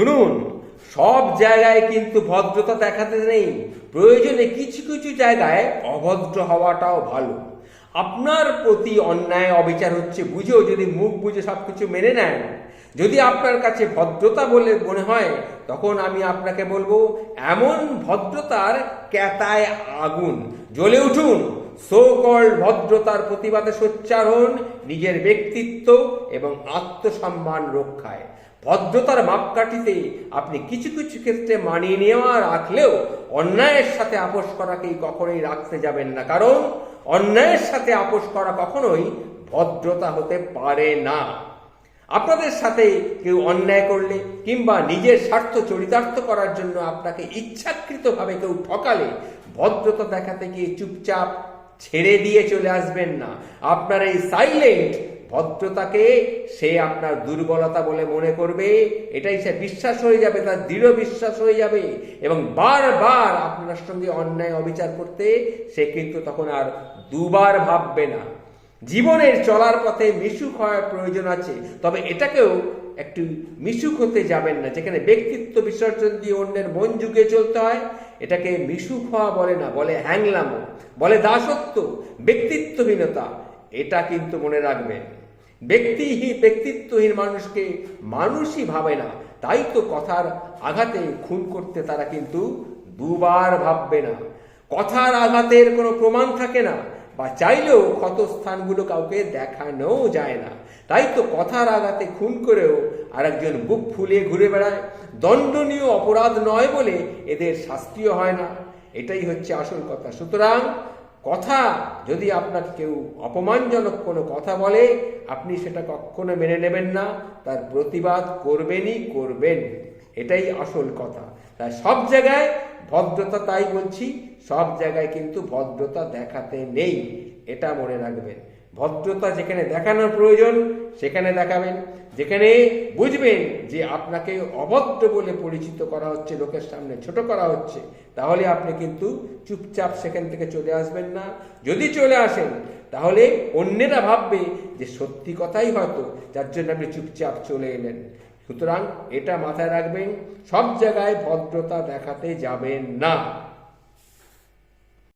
শুনুন, সব জায়গায় কিন্তু ভদ্রতা দেখাতে নেই। প্রয়োজনে কিছু কিছু জায়গায় অভদ্র হওয়াটাও ভালো। আপনার প্রতি অন্যায় অবিচার হচ্ছে বুঝেও যদি মুখ বুঝে সব কিছু মেনে নেন। যদি আপনার কাছে ভদ্রতা বলে মনে হয়, তখন আমি আপনাকে বলব, এমন ভদ্রতার ক্যাতায় আগুন। জ্বলে উঠুন। সোকল ভদ্রতার প্রতিবাদে সোচ্চার হন নিজের ব্যক্তিত্ব এবং আত্মসম্মান রক্ষায়। ভদ্রতার মাপকাঠিতে আপনি কিছু কিছু ক্ষেত্রে মানিয়ে নেওয়া রাখলেও অন্যায়ের সাথে আপোষ করাকেই কখনোই রাখতে যাবেন না। কারণ অন্যায়ের সাথে আপোষ করা কখনোই ভদ্রতা হতে পারে না। আপনাদের সাথে কেউ অন্যায় করলে কিংবা নিজের স্বার্থ চরিতার্থ করার জন্য আপনাকে ইচ্ছাকৃতভাবে কেউ ঠকালে ভদ্রতা দেখাতে গিয়ে চুপচাপ ছেড়ে দিয়ে চলে আসবেন না। আপনার এই সাইলেন্ট ভদ্রতাকে সে আপনার দুর্বলতা বলে মনে করবে, এটাই সে বিশ্বাস হয়ে যাবে, তার দৃঢ় বিশ্বাস হয়ে যাবে। এবং বারবার আপনার সঙ্গে অন্যায় অবিচার করতে সে কিন্তু তখন আর দুবার ভাববে না। জীবনের চলার পথে মিশুক হওয়ার প্রয়োজন আছে, তবে এটাকেও একটু মিশুক হতে যাবেন না, যেখানে ব্যক্তিত্ব বিসর্জন দিয়ে অন্যের মন যুগে চলতে হয়। এটাকে মিশুক হওয়া বলে না, বলে হ্যাংলামো, বলে দাসত্ব, ব্যক্তিত্বহীনতা। এটা কিন্তু মনে রাখবেন ব্যক্তিহীন ব্যক্তিত্বহীন মানুষকে মানুষই ভাবে না। তাই তো কথার আঘাতে খুন করতে তারা কিন্তু দুবার ভাববে না। কথার আঘাতের কোনো প্রমাণ থাকে না, বা চাইলেও ক্ষতস্থানগুলো কাউকে দেখানোও যায় না। তাই তো কথার আঘাতে খুন করেও আরেকজন বুক ফুলিয়ে ঘুরে বেড়ায়। দণ্ডনীয় অপরাধ নয় বলে এদের শাস্তিও হয় না। এটাই হচ্ছে আসল কথা। সুতরাং কথা, যদি আপনাকে কেউ অপমানজনক কোনো কথা বলে, আপনি সেটা কখনো মেনে নেবেন না। তার প্রতিবাদ করবেনই করবেন। এটাই আসল কথা। তাই সব জায়গায় ভদ্রতা তাই বলছি, সব জায়গায় কিন্তু ভদ্রতা দেখাতে নেই। এটা মনে রাখবেন। ভদ্রতা যেখানে দেখানোর প্রয়োজন, সেখানে দেখাবেন। যেখানে বুঝবেন যে আপনাকে অভদ্র বলে পরিচিত করা হচ্ছে, লোকের সামনে ছোট করা হচ্ছে, তাহলে আপনি কিন্তু চুপচাপ সেখান থেকে চলে আসবেন না। যদি চলে আসেন, তাহলে অন্যেরা ভাববে যে সত্যি কথাই হয়তো, যার জন্য আপনি চুপচাপ চলে এলেন। সুতরাং এটা মাথায় রাখবেন, সব জায়গায় ভদ্রতা দেখাতে যাবেন না।